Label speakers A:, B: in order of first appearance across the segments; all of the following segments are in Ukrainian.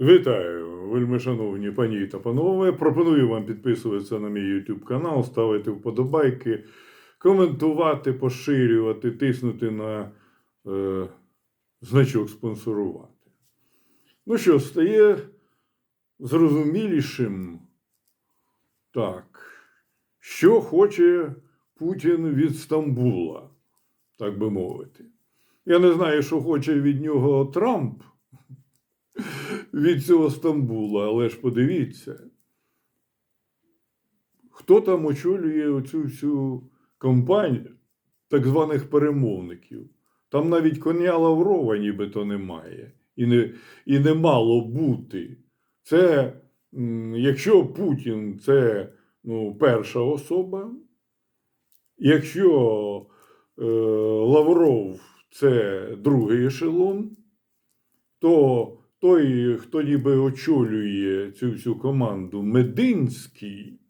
A: Вітаю, вельми шановні пані та панове. Пропоную вам підписуватися на мій YouTube канал, ставити вподобайки, коментувати, поширювати, тиснути на е, значок спонсорувати. Ну що, стає зрозумілішим так, що хоче Путін від Стамбула, так би мовити. Я не знаю, що хоче від нього Трамп від цього Стамбула, але ж подивіться, хто там очолює оцю всю компанію так званих перемовників. Там навіть коня Лаврова нібито немає. І не, і не мало бути. Це, якщо Путін це ну, перша особа, якщо е, Лавров це другий ешелон, то той, хто ніби очолює цю всю команду, Мединський,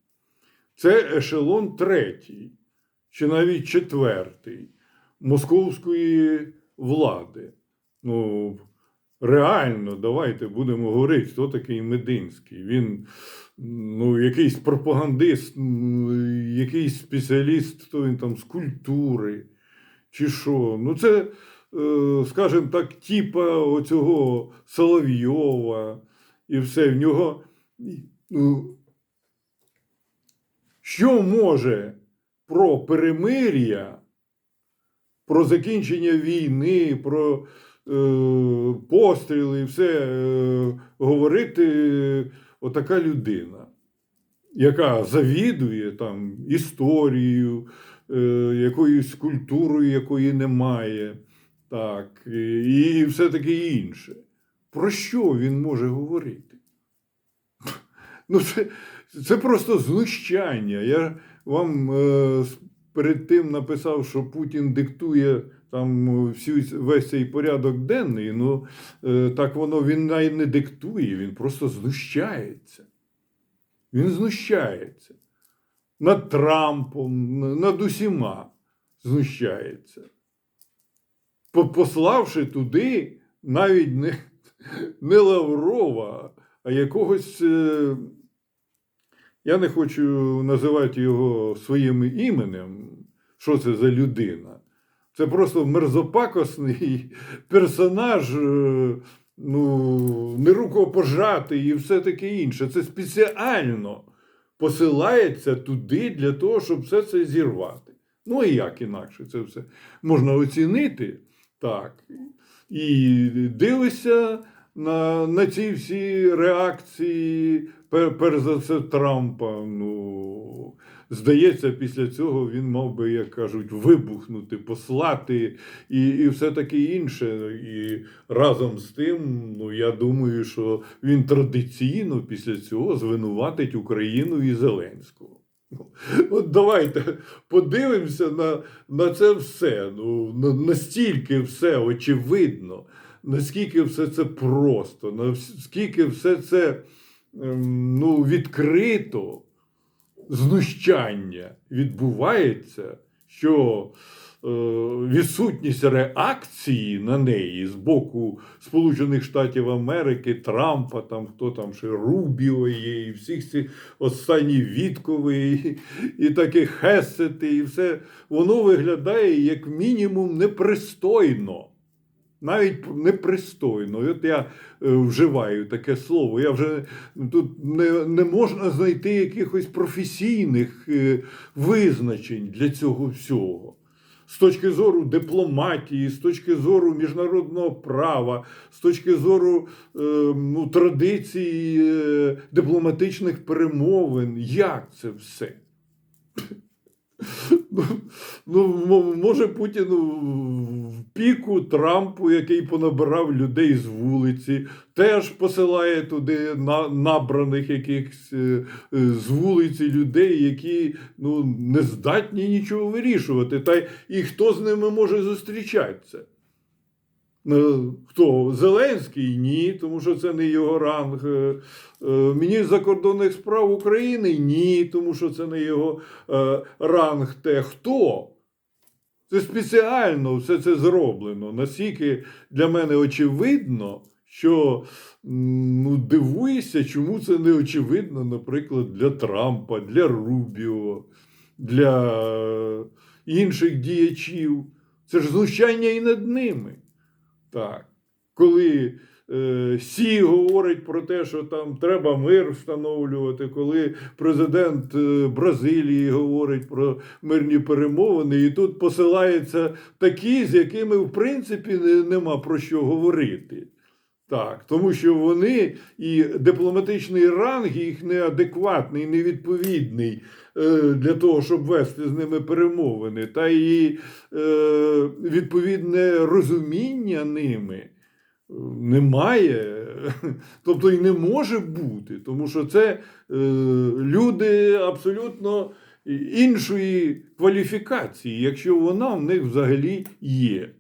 A: це ешелон третій, чи навіть четвертий московської влади. Ну, реально, давайте будемо говорити, хто такий Мединський. Він ну, якийсь пропагандист, якийсь спеціаліст, хто він там з культури, чи що. Ну, це скажімо так, типа оцього Соловйова і все. В нього. ну, Що може про перемир'я, про закінчення війни, про е, постріли і все е, говорити отака людина, яка завідує там історією, е, якоюсь культурою, якої немає, так, і, все таке інше. Про що він може говорити? Ну, це, це просто знущання. Я вам е, перед тим написав, що Путін диктує там всю, весь цей порядок денний. Ну, е, так воно він навіть не диктує, він просто знущається. Він знущається. Над Трампом, над усіма знущається. По- Пославши туди навіть не, не Лаврова, а якогось. е, Я не хочу називати його своїм іменем, що це за людина. Це просто мерзопакосний персонаж, е, ну, нерукопожатий і все таке інше. Це спеціально посилається туди для того, щоб все це зірвати. Ну і як інакше це все можна оцінити так. І дивишся на, на ці всі реакції, пер, перш за все, Трампа. Ну, здається, після цього він мав би, як кажуть, вибухнути, послати і, і все таке інше. І разом з тим, ну я думаю, що він традиційно після цього звинуватить Україну і Зеленського. От давайте подивимося на, на це все. Ну, на- настільки все очевидно, наскільки все це просто, наскільки все це ем, ну, відкрито знущання відбувається, що відсутність реакції на неї з боку Сполучених Штатів Америки, Трампа, там хто там ще Рубіо є, і всіх цих останні Віткові, і, такі Хесети, і все, воно виглядає як мінімум непристойно. Навіть непристойно. От я е, вживаю таке слово. Я вже тут не, не можна знайти якихось професійних е, визначень для цього всього. З точки зору дипломатії, з точки зору міжнародного права, з точки зору е, ну, традицій е, дипломатичних перемовин. Як це все? Ну, може Путіну в піку Трампу, який понабирав людей з вулиці, теж посилає туди на, набраних якихось е, е, з вулиці людей, які ну, не здатні нічого вирішувати. Та й і хто з ними може зустрічатися? Ну, Хто? Зеленський? Ні, тому що це не його ранг. Е, е, Міністр закордонних справ України? Ні, тому що це не його е, ранг. Те хто? Це спеціально все це зроблено. Настільки для мене очевидно, що ну, дивуєшся, чому це не очевидно, наприклад, для Трампа, для Рубіо, для е, інших діячів. Це ж знущання і над ними. Так. Коли е, Сі говорить про те, що там треба мир встановлювати, коли президент е, Бразилії говорить про мирні перемовини, і тут посилаються такі, з якими в принципі не- нема про що говорити. Так, тому що вони і дипломатичний ранг їх неадекватний, невідповідний е, для того, щоб вести з ними перемовини, та і е, відповідне розуміння ними е, немає, тобто і не може бути, тому що це люди абсолютно іншої кваліфікації, якщо вона в них взагалі є.